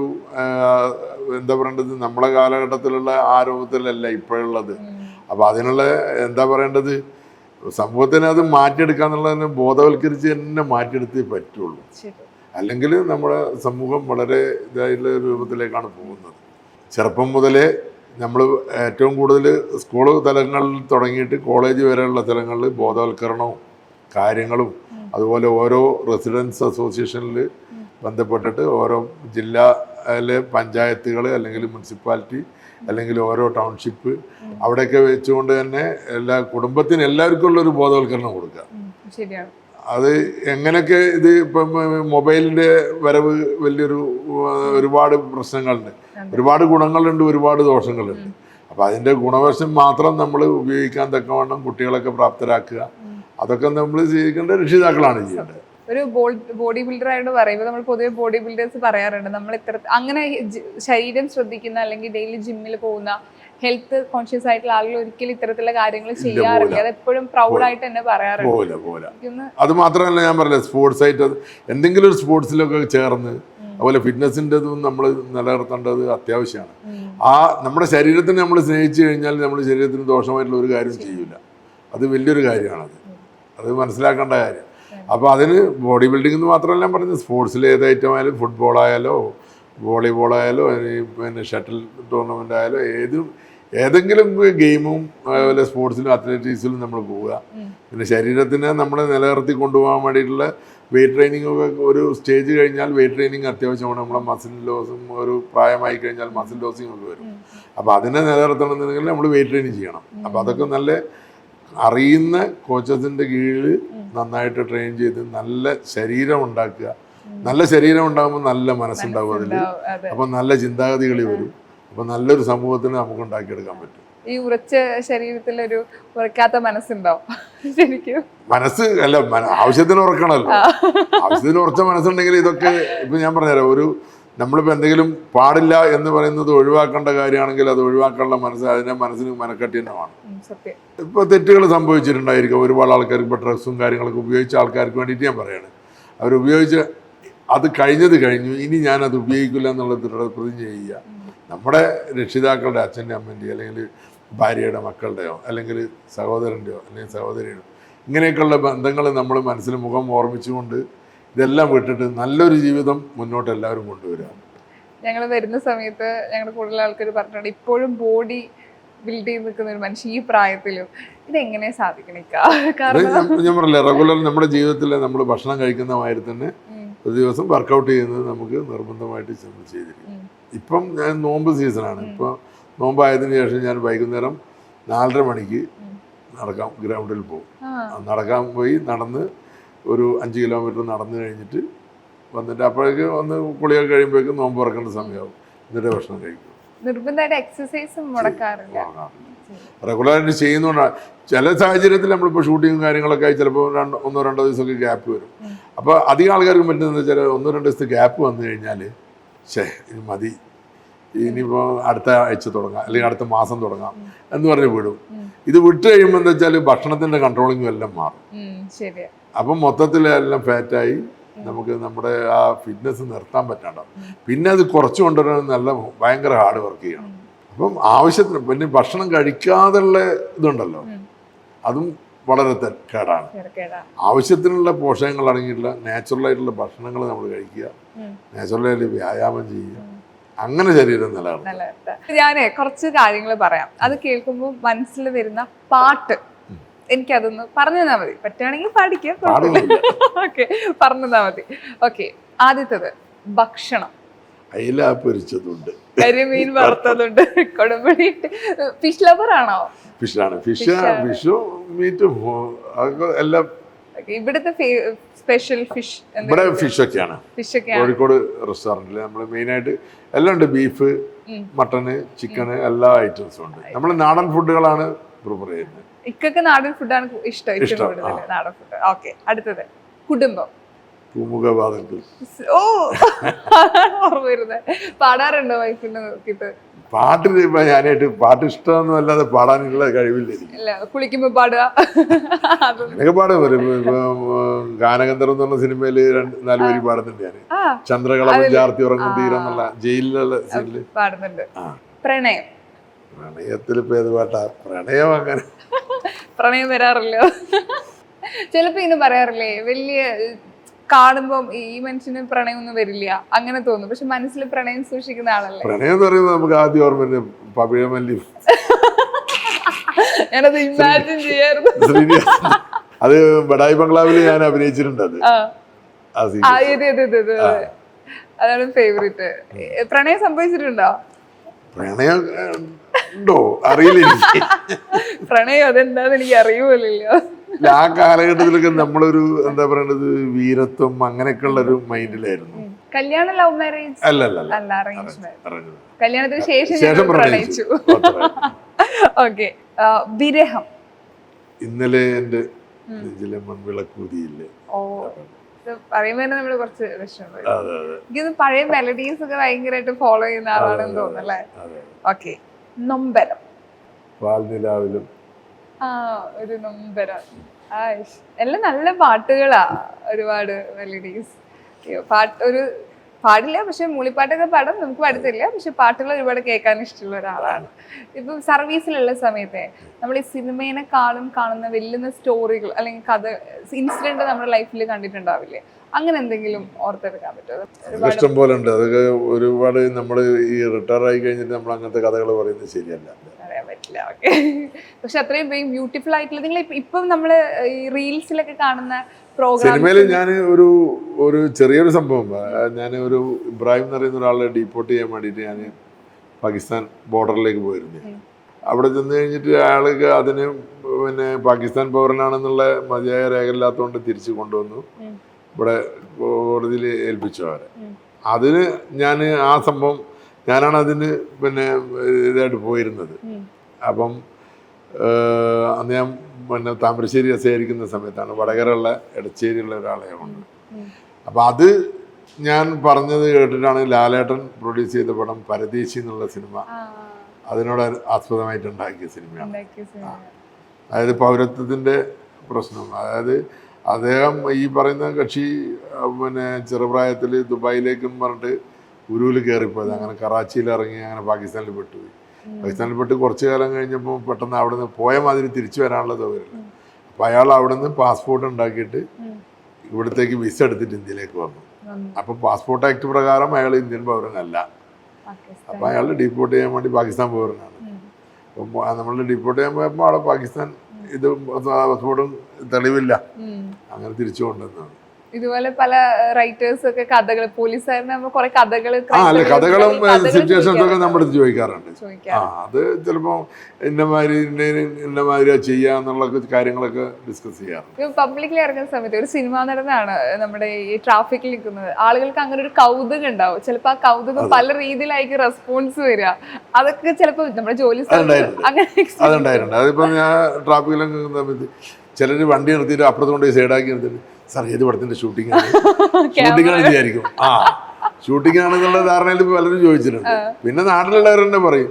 എന്താ പറയേണ്ടത്? നമ്മളെ കാലഘട്ടത്തിലുള്ള ആരോപത്തിലല്ല ഇപ്പോഴുള്ളത്. അപ്പോൾ അതിനുള്ള എന്താ പറയേണ്ടത്? സമൂഹത്തിനെ അത് മാറ്റിയെടുക്കുക എന്നുള്ളതിനെ ബോധവൽക്കരിച്ച് തന്നെ മാറ്റിയെടുത്തേ പറ്റുള്ളൂ. അല്ലെങ്കിൽ നമ്മുടെ സമൂഹം വളരെ ഇതായിട്ടുള്ള രൂപത്തിലേക്കാണ് പോകുന്നത്. ചെറുപ്പം മുതലേ നമ്മൾ ഏറ്റവും കൂടുതൽ സ്കൂൾ തലങ്ങളിൽ തുടങ്ങിയിട്ട് കോളേജ് വരെയുള്ള തലങ്ങളിൽ ബോധവൽക്കരണവും കാര്യങ്ങളും അതുപോലെ ഓരോ റെസിഡൻസ് അസോസിയേഷനിൽ ബന്ധപ്പെട്ടിട്ട് ഓരോ ജില്ലയിലെ പഞ്ചായത്തുകൾ അല്ലെങ്കിൽ മുനിസിപ്പാലിറ്റി അല്ലെങ്കിൽ ഓരോ ടൗൺഷിപ്പ് അവിടെയൊക്കെ വെച്ചുകൊണ്ട് തന്നെ എല്ലാ കുടുംബത്തിന് എല്ലാവർക്കും ഉള്ളൊരു ബോധവൽക്കരണം കൊടുക്കുക. ശരിയാണ്. അത് എങ്ങനെയൊക്കെ ഇത് ഇപ്പം മൊബൈലിന്റെ വരവ് വലിയൊരു ഒരുപാട് പ്രശ്നങ്ങളുണ്ട്. ഒരുപാട് ഗുണങ്ങളുണ്ട് ഒരുപാട് ദോഷങ്ങളുണ്ട്. അപ്പം അതിന്റെ ഗുണവശം മാത്രം നമ്മൾ ഉപയോഗിക്കാൻ തക്കവണ്ണം കുട്ടികളൊക്കെ പ്രാപ്തരാക്കുക. അതൊക്കെ നമ്മൾ ചെയ്യേണ്ട രക്ഷിതാക്കളാണ് ചെയ്യേണ്ടത്. ഒരു ബോഡി ബിൽഡർ ആയിട്ട് പറയുമ്പോൾ നമ്മൾ പൊതുവെ ബോഡി ബിൽഡേഴ്സ് പറയാറുണ്ട്. നമ്മൾ ഇത്ര അങ്ങനെ ശരീരം ശ്രദ്ധിക്കുന്ന അല്ലെങ്കിൽ ഡെയിലി ജിമ്മിൽ പോകുന്ന ഹെൽത്ത് കോൺഷ്യസ് ആയിട്ടുള്ള ആളുകൾ ഒരിക്കലും ഇത്തരത്തിലുള്ള കാര്യങ്ങൾ ചെയ്യാറില്ല. അത് എപ്പോഴും പ്രൗഡ് ആയിട്ട് തന്നെ പറയാറുണ്ട്. അത് മാത്രമല്ല ഞാൻ പറഞ്ഞില്ല സ്പോർട്സ് ആയിട്ട് എന്തെങ്കിലും ഒരു സ്പോർട്സിലൊക്കെ ചേർന്ന് അതുപോലെ ഫിറ്റ്നസിന്റെ ഇതും നമ്മൾ നിലനിർത്തേണ്ടത് അത്യാവശ്യമാണ്. ആ നമ്മുടെ ശരീരത്തിനെ നമ്മൾ സ്നേഹിച്ചു കഴിഞ്ഞാൽ നമ്മുടെ ശരീരത്തിന് ദോഷമായിട്ടുള്ള ഒരു കാര്യം ചെയ്യില്ല അത് വലിയൊരു കാര്യമാണത്. അത് മനസ്സിലാക്കേണ്ട കാര്യം. അപ്പോൾ അതിന് ബോഡി ബിൽഡിംഗ് എന്ന് മാത്രമല്ല ഞാൻ പറഞ്ഞത് സ്പോർട്സിൽ ഏത് ഐറ്റം ആയാലും ഫുട്ബോൾ ആയാലോ വോളിബോൾ ആയാലോ ഇനി പിന്നെ ഷട്ടിൽ ടൂർണമെന്റ് ആയാലോ ഏതും ഏതെങ്കിലും ഗെയിമും അതുപോലെ സ്പോർട്സിലും അത്ലറ്റിക്സിലും നമ്മൾ പോവുക. പിന്നെ ശരീരത്തിനെ നമ്മൾ നിലനിർത്തി കൊണ്ടുപോകാൻ വേണ്ടിയിട്ടുള്ള വെയിറ്റ് ട്രെയിനിങ് ഒക്കെ ഒരു സ്റ്റേജ് കഴിഞ്ഞാൽ വെയിറ്റ് ട്രെയിനിങ് അത്യാവശ്യമാണ് നമ്മളെ മസിൽ ലോസും ഒരു പ്രായമായി കഴിഞ്ഞാൽ മസിൽ ലോസിങ് ഒക്കെ വരും. അപ്പോൾ അതിനെ നിലനിർത്തണമെന്നുണ്ടെങ്കിൽ നമ്മൾ വെയിറ്റ് ട്രെയിനിങ് ചെയ്യണം. അപ്പോൾ അതൊക്കെ നല്ല അറിയുന്ന കോച്ചസിന്റെ കീഴിൽ നന്നായിട്ട് ട്രെയിൻ ചെയ്ത് നല്ല ശരീരം ഉണ്ടാക്കുക. നല്ല ശരീരം ഉണ്ടാകുമ്പോൾ നല്ല മനസ്സുണ്ടാവും അതിൽ അപ്പം നല്ല ചിന്താഗതികൾ വരും. അപ്പം നല്ലൊരു സമൂഹത്തിന് നമുക്ക് ഉണ്ടാക്കിയെടുക്കാൻ പറ്റും. ഈ ഉറച്ച ശരീരത്തിൽ ഒരു ഉറക്കാത്ത മനസ്സുണ്ടാവും. ശരിക്കും. മനസ്സ് അല്ല ആവശ്യത്തിന് ഉറക്കണല്ലോ. ആവശ്യത്തിന് ഉറച്ച മനസ്സുണ്ടെങ്കിൽ ഇതൊക്കെ ഇപ്പൊ ഞാൻ പറഞ്ഞുതരാം. ഒരു നമ്മളിപ്പോൾ എന്തെങ്കിലും പാടില്ല എന്ന് പറയുന്നത് ഒഴിവാക്കേണ്ട കാര്യമാണെങ്കിൽ അത് ഒഴിവാക്കാനുള്ള മനസ്സ് അതിന്റെ മനസ്സിന് സത്യം. ഇപ്പോൾ തെറ്റുകൾ സംഭവിച്ചിട്ടുണ്ടായിരിക്കും. ഒരുപാട് ആൾക്കാർക്ക് ഇപ്പോൾ ഡ്രസ്സും കാര്യങ്ങളൊക്കെ ഉപയോഗിച്ച ആൾക്കാർക്ക് വേണ്ടിയിട്ട് ഞാൻ പറയാണ്. അവരുപയോഗിച്ച് അത് കഴിഞ്ഞത് കഴിഞ്ഞു ഇനി ഞാനത് ഉപയോഗിക്കില്ല എന്നുള്ള ദൃഢപ്രതിജ്ഞ ചെയ്യുക. നമ്മുടെ രക്ഷിതാക്കളുടെ അച്ഛന്റെ അമ്മന്റെയോ അല്ലെങ്കിൽ ഭാര്യയുടെ മക്കളുടെയോ അല്ലെങ്കിൽ സഹോദരന്റെയോ അല്ലെങ്കിൽ സഹോദരിയുടെയോ ഇങ്ങനെയൊക്കെയുള്ള ബന്ധങ്ങൾ നമ്മൾ മനസ്സിൽ മുഖം ഓർമ്മിച്ചുകൊണ്ട് ഇതെല്ലാം വിട്ടിട്ട് നല്ലൊരു ജീവിതം മുന്നോട്ട് എല്ലാവരും കൊണ്ടുവരിക. ഞങ്ങൾ വരുന്ന സമയത്ത് ഞങ്ങളുടെ കൂടുതൽ ആൾക്കാർ പറഞ്ഞിട്ടുണ്ട് ഇപ്പോഴും ബോഡി ബിൽഡ് ചെയ്ത് നിൽക്കുന്ന ഒരു മനുഷ്യൻ ഈ പ്രായത്തിലും ഇതെങ്ങനെ സാധിക്കണിക്ക? കാരണം ഞാൻ- പറഞ്ഞില്ല റെഗുലർ നമ്മുടെ ജീവിതത്തിൽ നമ്മൾ ഭക്ഷണം കഴിക്കുന്ന മാതിരി തന്നെ ഒരു ദിവസം വർക്കൗട്ട് ചെയ്യുന്നത് നമുക്ക് നിർബന്ധമായിട്ട് നമ്മൾ ചെയ്തിരിക്കും. ഇപ്പം ഞാൻ നോമ്പ് സീസണാണ് ഇപ്പോൾ നോമ്പായതിനു ശേഷം ഞാൻ വൈകുന്നേരം നാലര മണിക്ക് നടക്കാം ഗ്രൗണ്ടിൽ പോകും. നടക്കാൻ പോയി നടന്ന് ഒരു അഞ്ച് കിലോമീറ്റർ നടന്നു കഴിഞ്ഞിട്ട് വന്നിട്ട് അപ്പോഴേക്കും ഒന്ന് കുളിയൊക്കെ കഴിയുമ്പോഴേക്കും നോമ്പ് തുറക്കേണ്ട സമയമാവും. എന്നിട്ട് ഭക്ഷണം കഴിക്കും. നിർബന്ധമായിട്ട് എക്സസൈസും മുടക്കാറില്ല. റെഗുലറായിട്ട് ചെയ്യുന്നതുകൊണ്ടാണ്. ചില സാഹചര്യത്തിൽ നമ്മളിപ്പോൾ ഷൂട്ടിങ്ങും കാര്യങ്ങളൊക്കെ ആയി ചിലപ്പോൾ രണ്ട് ഒന്നോ രണ്ടോ ദിവസമൊക്കെ ഗ്യാപ്പ് വരും. അപ്പോൾ അധികം ആൾക്കാർക്ക് പറ്റുന്നത് ചില ഒന്നോ രണ്ടോ ദിവസത്തെ ഗ്യാപ്പ് വന്നു കഴിഞ്ഞാൽ ഷേ ഇത് മതി. ഇനിയിപ്പോൾ അടുത്ത ആഴ്ച തുടങ്ങാം. അല്ലെങ്കിൽ അടുത്ത മാസം തുടങ്ങാം എന്ന് പറഞ്ഞ് വിടും. ഇത് വിട്ട് കഴിയുമ്പോൾ എന്താ വെച്ചാൽ ഭക്ഷണത്തിന്റെ കൺട്രോളിങ്ങും എല്ലാം മാറും. ഉം, ശരിയാ. അപ്പം മൊത്തത്തിൽ എല്ലാം ഫാറ്റായി. നമുക്ക് നമ്മുടെ ആ ഫിറ്റ്നസ് നിർത്താൻ പറ്റാണ്ട പിന്നെ അത് കുറച്ച് കൊണ്ടുവരാൻ നല്ല ഭയങ്കര ഹാർഡ് വർക്ക് ചെയ്യണം. അപ്പം ആവശ്യത്തിന് പിന്നെ ഭക്ഷണം കഴിക്കാതുള്ള ഇതുണ്ടല്ലോ. അതും വളരെ കേടാണ്. ആവശ്യത്തിനുള്ള പോഷകങ്ങൾ അടങ്ങിയിട്ടുള്ള നാച്ചുറൽ ആയിട്ടുള്ള ഭക്ഷണങ്ങൾ നമ്മൾ കഴിക്കുക. നാച്ചുറലായിട്ട് വ്യായാമം ചെയ്യുക. അങ്ങനെ ശരീരം നിലനിർത്തുക. നല്ല ഞാനേ കുറച്ച് കാര്യങ്ങൾ പറയാം. അത് കേൾക്കുമ്പോൾ മനസ്സിൽ വരുന്ന പാട്ട് എനിക്കതൊന്ന് പറഞ്ഞു തന്നാ മതി. പറ്റുകയാണെങ്കിൽ പാടിക്കാം പാടുന്നില്ല. ഓക്കെ പറഞ്ഞു തന്നാ മതി. ഓക്കെ ആദ്യത്തത് ഭക്ഷണം. അയില പൊരിച്ചതുണ്ട്. കരിമീൻ വറുത്തതുണ്ട്. കൊടുമ്പടി ഫിഷ് ലവർ ആണോ? ഫിഷാണ് ഫിഷ്. ഫിഷും മീറ്റും എല്ലാം ഇവിടുത്തെ സ്പെഷ്യൽ ഫിഷ് ഇവിടെ ഫിഷ് ഒക്കെയാണ്. കോഴിക്കോട് റെസ്റ്റോറന്റിൽ നമ്മൾ മെയിനായിട്ട് എല്ലാം ഉണ്ട്. ബീഫ്. മട്ടന് ചിക്കന് എല്ലാ ഐറ്റംസും ഉണ്ട്. നമ്മൾ നാടൻ ഫുഡുകളാണ് പ്രിഫർ ചെയ്യുന്നത്. ഇക്കൊക്കെ നാടൻ ഫുഡാണ് ഇഷ്ടം ഇഷ്ടം, കൂടുതൽ നാടൻ ഫുഡ് ഓക്കെ അടുത്തത്. കുടുംബം. പൂമുഖ ഓ! <laughs> ഓർമ്മ വരുന്നത് പാടാറുണ്ടോ വൈഫിനെ നോക്കിയിട്ട്? ഇപ്പൊ ഞാനായിട്ട് പാട്ട് ഇഷ്ടമൊന്നും അല്ലാതെ പാടാനുള്ള കഴിവില്ല കുളിക്കുമ്പോൾ പാടുക. <laughs> അങ്ങനെയൊക്കെ പാടും ഒരു ഇപ്പൊ, എന്ന് പറഞ്ഞ സിനിമയിൽ രണ്ട് നാല് പേര് പാടുന്നുണ്ട് ഞാൻ ചന്ദ്രകള ചാർത്തി ഉറങ്ങും തീരം എന്നുള്ള ജയിലിലുള്ള സീനിൽ. പാടുന്നുണ്ട്. പ്രണയം. പ്രണയത്തിൽ ഇപ്പൊ ഏത് പാട്ടാ? പ്രണയം അങ്ങനെ. പ്രണയം വരാറില്ലോ. ചിലപ്പോ ഇന്ന് പറയാറില്ലേ വലിയ കാണുമ്പോൾ ഈ മനുഷ്യന് പ്രണയം ഒന്നും വരില്ല. അങ്ങനെ തോന്നും. പക്ഷെ മനസ്സിൽ പ്രണയം സൂക്ഷിക്കുന്ന ആളല്ലേ? പ്രണയം എന്ന് പറയുന്നത് നമുക്ക് ആദ്യം ഓർമ്മ പപിഴമല്ലി പവിഴമല്ലി ഞാനത് ഇമാജിൻ ശ്രീനിവാസൻ അത് ബഡായി ബംഗ്ലാവിൽ ഞാൻ അഭിനയിച്ചിട്ടുണ്ട് അത്. അതാണ് ഫേവറേറ്റ് പ്രണയം സംഭവിച്ചിട്ടുണ്ടോ? പ്രണയം ഉണ്ടോ? അറിയില്ല. എനിക്ക് പ്രണയം അതെന്താന്ന് എനിക്ക് അറിയുമല്ലോ ആ കാലഘട്ടത്തിലൊക്കെ നമ്മളൊരു എന്താ പറയണത് വീരത്വം അങ്ങനെയൊക്കെ ഉള്ള ഒരു മൈൻഡിലായിരുന്നു കല്യാണ ലവ് മാരേജ് അല്ല അറേഞ്ച് കല്യാണത്തിന് ശേഷം ശേഷം പ്രണയിച്ചു. ഓക്കെ വിരഹം. ഇന്നലെ എന്റെ നെഞ്ചിലെ മൺവിളക്കൂതിയില്ലേ? ഓ ഇത് പറയുമ്പോ തന്നെ നമ്മൾ കുറച്ച് വിഷമം പഴയ മെലഡീസ് ഒക്കെ ഭയങ്കരമായിട്ട് ഫോളോ ചെയ്യുന്ന ആളാണെന്ന് തോന്നുന്നു അല്ലേ? അതെ ഓക്കെ നൊമ്പരം. പാൽനിലാവിലും ആ ഒരു നൊമ്പരം. എല്ലാം നല്ല പാട്ടുകളാ ഒരുപാട് മെലഡീസ് പാട്ട് ഒരു പാടില്ല പക്ഷെ മൂളിപ്പാട്ടൊക്കെ പാടാം നമുക്ക് പാടത്തില്ല. പക്ഷെ പാട്ടുകൾ ഒരുപാട് കേൾക്കാൻ ഇഷ്ടമുള്ള ഒരാളാണ്. ഇപ്പം സർവീസിലുള്ള സമയത്തെ നമ്മൾ ഈ സിനിമേനെക്കാളും കാണുന്ന വെല്ലുന്ന സ്റ്റോറികൾ അല്ലെങ്കിൽ കഥ ഇൻസിഡന്റ് നമ്മുടെ ലൈഫിൽ കണ്ടിട്ടുണ്ടാവില്ലേ? അങ്ങനെ എന്തെങ്കിലും ഓർത്തെടുക്കാൻ പറ്റുമോ? ഇഷ്ടം പോലെ ഉണ്ട് അതൊക്കെ ഒരുപാട് നമ്മൾ ഈ റിട്ടയർ ആയി കഴിഞ്ഞിട്ട് നമ്മൾ അങ്ങനത്തെ കഥകൾ പറയുന്നത് ശരിയല്ല. പറ്റില്ല ഓക്കെ. പക്ഷെ അത്രയും ബ്യൂട്ടിഫുൾ ആയിട്ടുള്ള നിങ്ങൾ ഇപ്പം നമ്മൾ ഈ റീൽസിലൊക്കെ കാണുന്ന സിനിമയിൽ ഞാൻ ഒരു ഒരു ചെറിയൊരു സംഭവം. ഞാൻ ഒരു ഇബ്രാഹിം എന്ന് പറയുന്ന ഒരാളെ ഡീപ്പോർട്ട് ചെയ്യാൻ വേണ്ടിയിട്ട് ഞാൻ പാകിസ്ഥാൻ ബോർഡറിലേക്ക് പോയിരുന്നു. അവിടെ ചെന്ന് കഴിഞ്ഞിട്ട് അയാൾക്ക് അതിന് പിന്നെ പാകിസ്ഥാൻ പൗരനാണെന്നുള്ള മതിയായ രേഖയില്ലാത്തതുകൊണ്ട് തിരിച്ചു കൊണ്ടുവന്നു. ഇവിടെ കോടതിയിൽ ഏൽപ്പിച്ചു അവരെ. അതിന് ഞാൻ ആ സംഭവം ഞാനാണ് അതിന് പിന്നെ ഇതായിട്ട് പോയിരുന്നത്. അപ്പം അന്ന് ഞാൻ പിന്നെ താമരശ്ശേരി എസ് ആയിരിക്കുന്ന സമയത്താണ്. വടകരയുള്ള ഇടച്ചേരിയുള്ള ഒരാളെ കൊണ്ട്. അപ്പം അത് ഞാൻ പറഞ്ഞത് കേട്ടിട്ടാണ് ലാലേട്ടൻ പ്രൊഡ്യൂസ് ചെയ്ത പടം പരദേശി എന്നുള്ള സിനിമ അതിനോട് ആസ്പദമായിട്ട് ഉണ്ടാക്കിയ സിനിമയാണ്. അതായത് പൗരത്വത്തിന്റെ പ്രശ്നം. അതായത് അദ്ദേഹം ഈ പറയുന്ന കക്ഷി പിന്നെ ചെറുപ്രായത്തിൽ ദുബായിലേക്കും പറഞ്ഞിട്ട് ഉരുവിൽ കയറിപ്പോയത്. അങ്ങനെ കറാച്ചിയിൽ ഇറങ്ങി അങ്ങനെ പാകിസ്ഥാനിൽ പെട്ടുപോയി. പാകിസ്ഥാനിൽ പെട്ട് കുറച്ച് കാലം കഴിഞ്ഞപ്പോൾ പെട്ടെന്ന് അവിടെ നിന്ന് പോയ മാതിരി തിരിച്ചു വരാനുള്ള സൗകര്യമില്ല. അപ്പോൾ അയാൾ അവിടെ നിന്ന് പാസ്പോർട്ട് ഉണ്ടാക്കിയിട്ട് ഇവിടത്തേക്ക് വിസ എടുത്തിട്ട് ഇന്ത്യയിലേക്ക് വന്നു. അപ്പോൾ പാസ്പോർട്ട് ആക്ട് പ്രകാരം അയാൾ ഇന്ത്യൻ പൗരനല്ല. അപ്പോൾ അയാൾ ഡീപ്പോർട്ട് ചെയ്യാൻ വേണ്ടി പാകിസ്ഥാൻ പൗരനാണ്. അപ്പോൾ നമ്മൾ ഡീപ്പോർട്ട് ചെയ്യാൻ പോയപ്പോൾ അവിടെ പാകിസ്ഥാൻ ഇത് പാസ്പോർട്ടും തെളിവില്ല. അങ്ങനെ തിരിച്ചു കൊണ്ടുവന്നാണ് ഇതുപോലെ പല റൈറ്റേഴ്സ് ഒക്കെ കഥകൾ പോലീസുകാരനെ നമ്മൾ കുറെ കഥകൾ ആ അല്ല കഥകളും സിറ്റുവേഷൻസ് ഒക്കെ നമ്മുടെ അടുത്ത് ചോദിക്കാറുണ്ട്. ആ ചിലപ്പോ അത് ചിലപ്പോൾ ഇന്നമാതിരി ഇന്ന ഇന്നമാതിരി ചെയ്യാന്നുള്ള കാര്യങ്ങളൊക്കെ ഡിസ്കസ് ചെയ്യാറുണ്ട്. പബ്ലിക്കിൽ ഇറങ്ങുന്ന സമയത്ത് ഒരു സിനിമാ നടനാണ് നമ്മുടെ ഈ ട്രാഫിക്കിൽ നിൽക്കുന്നത് ആളുകൾക്ക് അങ്ങനെ ഒരു കൗതുകം ഉണ്ടാവും. ചിലപ്പോൾ ആ കൗതുകം പല രീതിയിലായിരിക്കും റെസ്പോൺസ് വരിക. അതൊക്കെ ചിലപ്പോ നമ്മുടെ ജോലി. അങ്ങനെ അതുണ്ടായിട്ടുണ്ട്. അതിപ്പോൾ ഞാൻ ട്രാഫിക്കിലൊക്കെ ചിലര് സമയത്ത് ചിലർ വണ്ടി നിർത്തിയിട്ട് അപ്പുറത്ത് കൊണ്ട് സൈഡാക്കി നിർത്തിയിട്ട് സാർ ഏത് പടത്തിന്റെ ഷൂട്ടിംഗ് ആണ് ഷൂട്ടിംഗ് ആണ് വിചാരിക്കും. ആ ഷൂട്ടിംഗ് ആണെന്നുള്ള ധാരണയിൽ പലരും ചോദിച്ചിട്ടുണ്ട്. പിന്നെ നാട്ടിലുള്ളവർ തന്നെ പറയും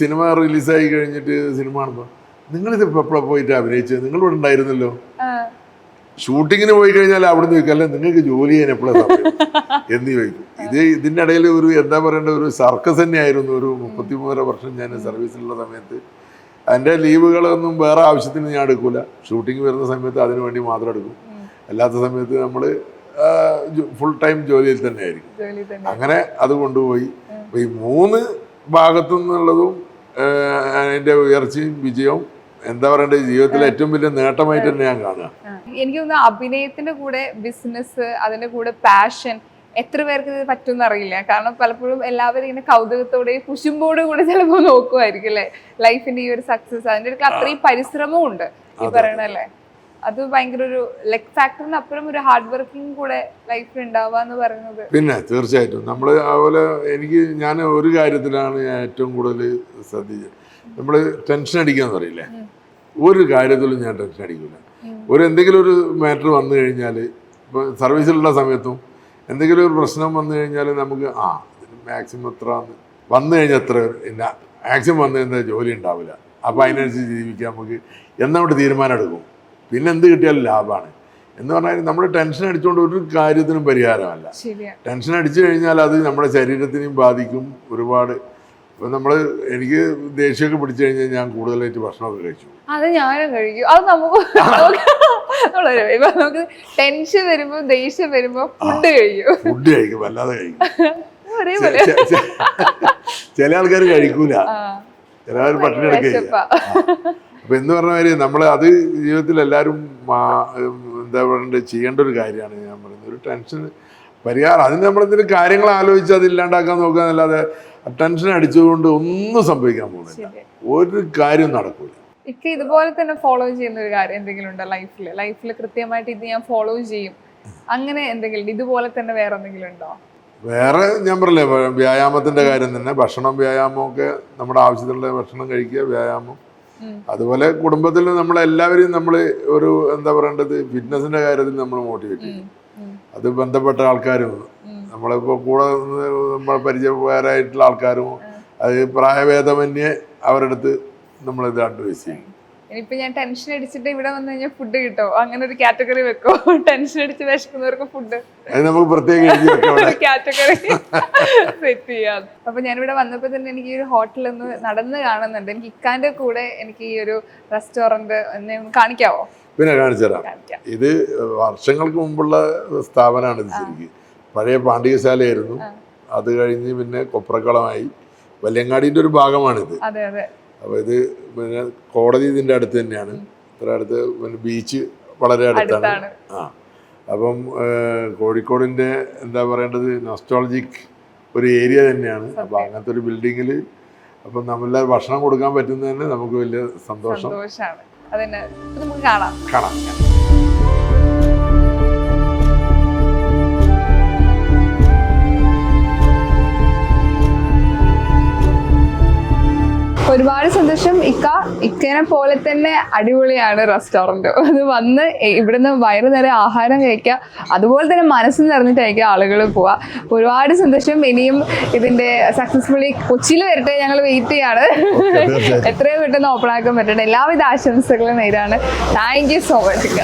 സിനിമ റിലീസായി കഴിഞ്ഞിട്ട് സിനിമ കാണുമ്പോൾ നിങ്ങളിത് എപ്പോഴാണ് പോയിട്ട് അഭിനയിച്ചത്? നിങ്ങൾ ഇവിടെ ഉണ്ടായിരുന്നല്ലോ ഷൂട്ടിങ്ങിന് പോയി കഴിഞ്ഞാൽ അവിടെ നിന്ന് ചോദിക്കും അല്ല നിങ്ങൾക്ക് ജോലി ചെയ്യാൻ എപ്പോഴാണ് എന്ന് ചോദിക്കും. ഇത് ഇതിന്റെ ഇടയിൽ ഒരു എന്താ പറയേണ്ട ഒരു സർക്കസ് തന്നെയായിരുന്നു. ഒരു മുപ്പത്തി മൂന്നര വർഷം ഞാൻ സർവീസിലുള്ള സമയത്ത്. അതിന്റെ ലീവുകളൊന്നും വേറെ ആവശ്യത്തിന് ഞാൻ എടുക്കൂല. ഷൂട്ടിംഗ് വരുന്ന സമയത്ത് അതിനു വേണ്ടി മാത്രം എടുക്കും. അല്ലാത്ത സമയത്ത് നമ്മൾ ഫുൾ ടൈം ജോലിയിൽ തന്നെ. ആയിരിക്കും അങ്ങനെ അത് കൊണ്ടുപോയി. ഈ മൂന്ന് ഭാഗത്തു നിന്നുള്ളതും അതിന്റെ ഉയർച്ചയും വിജയവും എന്താ പറയണ്ടേ ജീവിതത്തിലെ ഏറ്റവും വലിയ നേട്ടമായിട്ട് തന്നെ ഞാൻ കാണുക. എനിക്ക് തോന്നുന്നു അഭിനയത്തിന്റെ കൂടെ ബിസിനസ് അതിന്റെ കൂടെ പാഷൻ എത്ര പേർക്ക് ഇത് പറ്റുമെന്ന് അറിയില്ല. കാരണം പലപ്പോഴും എല്ലാവരും ഇങ്ങനെ കൗതുകത്തോടെ കുശുമ്പോടെ കൂടെ ചിലപ്പോൾ നോക്കുമായിരിക്കും അല്ലേ? ലൈഫിന്റെ ഈ ഒരു സക്സസ് അതിന്റെ അത്രയും പരിശ്രമവും ഉണ്ട്. ഈ പറയണല്ലേ അത് ഭയങ്കര ഒരു ലെഗ് ഫാക്ടറിന് അപ്പുറം ഒരു ഹാർഡ് വർക്കിംഗ് കൂടെ ലൈഫിൽ ഉണ്ടാവുക എന്ന് പറയുന്നത്. പിന്നെ തീർച്ചയായിട്ടും നമ്മൾ അതുപോലെ എനിക്ക് ഞാൻ ഒരു കാര്യത്തിലാണ് ഞാൻ ഏറ്റവും കൂടുതൽ ശ്രദ്ധിച്ചത്. നമ്മൾ ടെൻഷൻ അടിക്കാന്ന് പറയില്ലേ? ഒരു കാര്യത്തിലും ഞാൻ ടെൻഷൻ അടിക്കില്ല ഒരു എന്തെങ്കിലും ഒരു മാറ്റർ വന്നു കഴിഞ്ഞാൽ ഇപ്പോൾ സർവീസിലുള്ള സമയത്തും എന്തെങ്കിലും ഒരു പ്രശ്നം വന്നു കഴിഞ്ഞാൽ നമുക്ക് ആ മാക്സിമം എത്ര വന്നു കഴിഞ്ഞാൽ എത്ര മാക്സിമം വന്നു കഴിഞ്ഞാൽ ജോലി ഉണ്ടാവില്ല അപ്പോൾ അതിനനുസരിച്ച് ജീവിക്കാൻ നമുക്ക് എന്നവിടെ തീരുമാനം എടുക്കും. പിന്നെ എന്ത് കിട്ടിയാലും ലാഭമാണ്. എന്ന് പറഞ്ഞാൽ നമ്മൾ ടെൻഷൻ അടിച്ചുകൊണ്ട് ഒരു കാര്യത്തിനും പരിഹാരമല്ല. ടെൻഷൻ അടിച്ചു കഴിഞ്ഞാൽ അത് നമ്മുടെ ശരീരത്തിനെയും ബാധിക്കും ഒരുപാട്. ഇപ്പം നമ്മൾ എനിക്ക് ദേഷ്യമൊക്കെ പിടിച്ചു കഴിഞ്ഞാൽ ഞാൻ കൂടുതലായിട്ട് ഭക്ഷണമൊക്കെ കഴിച്ചു. അത് ഞാനും കഴിക്കും. അത് നമുക്ക് നമുക്ക് ടെൻഷൻ വരുമ്പോ ദേഷ്യം വരുമ്പോ ഫുഡ് കഴിക്കും. ഫുഡ് കഴിക്കും വല്ലാതെ കഴിക്കും. ചില ആൾക്കാർ കഴിക്കൂല. ചില ആൾക്കാർ പട്ടിണി എടുക്കില്ല അപ്പൊ എന്ന് പറഞ്ഞ കാര്യം നമ്മൾ അത് ജീവിതത്തിൽ എല്ലാവരും എന്താ പറയണ്ടേ ചെയ്യേണ്ട ഒരു കാര്യമാണ് ഞാൻ പറയുന്നത്. ഒരു ടെൻഷൻ പരിഹാരം അതിന് നമ്മളെന്തെങ്കിലും കാര്യങ്ങൾ ആലോചിച്ച് അത് ഇല്ലാണ്ടാക്കാൻ നോക്കുക എന്നല്ലാതെ ടെൻഷൻ അടിച്ചുകൊണ്ട് ഒന്നും സംഭവിക്കാൻ പോകുന്നില്ല. ഒരു കാര്യം നടക്കൂല. ഇക്ക ഇതുപോലെ തന്നെ ഫോളോ ചെയ്യുന്ന ഒരു കാര്യം എന്തെങ്കിലും ഉണ്ടോ ലൈഫിൽ ലൈഫിൽ കൃത്യമായിട്ട് ഇത് ഞാൻ ഫോളോ ചെയ്യും. അങ്ങനെ എന്തെങ്കിലും ഇതുപോലെ തന്നെ വേറെ എന്തെങ്കിലും ഉണ്ടോ? വേറെ ഞാൻ പറഞ്ഞില്ലേ വ്യായാമത്തിന്റെ വ്യായാമത്തിന്റെ കാര്യം തന്നെ. ഭക്ഷണം വ്യായാമം ഒക്കെ നമ്മുടെ ആവശ്യത്തിലുള്ള ഭക്ഷണം കഴിക്കുക വ്യായാമം. അതുപോലെ കുടുംബത്തിൽ നമ്മളെല്ലാവരെയും നമ്മൾ ഒരു എന്താ പറയേണ്ടത് ഫിറ്റ്നസിന്റെ കാര്യത്തിൽ നമ്മൾ മോട്ടിവേറ്റ് ചെയ്യും. അത് ബന്ധപ്പെട്ട ആൾക്കാരും നമ്മളിപ്പോ നമ്മളിപ്പോൾ കൂടെ നമ്മൾ പരിചയക്കാരായിട്ടുള്ള ആൾക്കാരും അത് പ്രായഭേദമന്യേ അവരുടെ അടുത്ത് ഇത് അഡ്വൈസ് ചെയ്യും. ഇനിയിപ്പോ ഞാൻ ടെൻഷൻ അടിച്ചിട്ട് ഇവിടെ വന്നു കഴിഞ്ഞാൽ ഫുഡ് കിട്ടോ? അങ്ങനെ ഒരു കാറ്റഗറി വെക്കോ. <laughs> ടെൻഷൻ അടിച്ച് വിശക്കുന്നവർക്ക് ഫുഡ് നമുക്ക് പ്രത്യേകം കാറ്റഗറി സെറ്റ് ചെയ്യാം. അപ്പൊ ഞാനിവിടെ വന്നപ്പോൾ തന്നെ എനിക്ക് ഈ ഒരു ഹോട്ടലിൽ ഒന്ന് നടന്ന് കാണുന്നുണ്ട്. എനിക്ക് ഇക്കാന്റെ കൂടെ എനിക്ക് ഈ ഒരു റെസ്റ്റോറന്റ് എന്നെ ഒന്ന് കാണിക്കാവോ? പിന്നെ കാണിച്ചു തരാം. ഇത് വർഷങ്ങൾക്ക് മുമ്പുള്ള സ്ഥാപനമാണ് ഇത് ശരിക്കും. പഴയ പാണ്ഡികശാലയായിരുന്നു. അത് കഴിഞ്ഞ് പിന്നെ കൊപ്രക്കളമായി വല്യങ്ങാടിന്റെ ഒരു ഭാഗമാണിത്. അതെ അതെ. അപ്പോൾ ഇത് പിന്നെ കോടതി ഇതിന്റെ അടുത്ത് തന്നെയാണ്. ഇത്ര അടുത്ത് പിന്നെ ബീച്ച് വളരെ അടുത്താണ്. ആ. അപ്പം കോഴിക്കോടിന്റെ എന്താ പറയേണ്ടത്? നൊസ്റ്റോളജിക് ഒരു ഏരിയ തന്നെയാണ്. അപ്പോൾ അങ്ങനത്തെ ഒരു ബിൽഡിങ്ങിൽ അപ്പം നമ്മളെ ഭക്ഷണം കൊടുക്കാൻ പറ്റുന്നതന്നെ നമുക്ക് വലിയ സന്തോഷം. അതന്നെ നമുക്ക് കാണാം. കാണാം. ഒരുപാട് സന്തോഷം. ഇക്ക ഇക്കനെ പോലെ തന്നെ അടിപൊളിയാണ് റെസ്റ്റോറന്റ് അത് വന്ന് ഇവിടുന്ന് വയറു നിറയെ ആഹാരം കഴിക്കുക അതുപോലെ തന്നെ മനസ്സ് നിറഞ്ഞിട്ടായിരിക്കും ആളുകൾ പോവുക. ഒരുപാട് സന്തോഷം. ഇനിയും ഇതിന്റെ സക്സസ്ഫുള്ളി കൊച്ചിയിൽ വരട്ടെ ഞങ്ങൾ വെയിറ്റ് ചെയ്യാണ്. എത്രയും പെട്ടെന്ന് ഓപ്പൺ ആക്കാൻ പറ്റട്ടെ. എല്ലാവിധ ആശംസകളും നേരാണ്. താങ്ക് യു സോ മച്ച് ഇക്ക.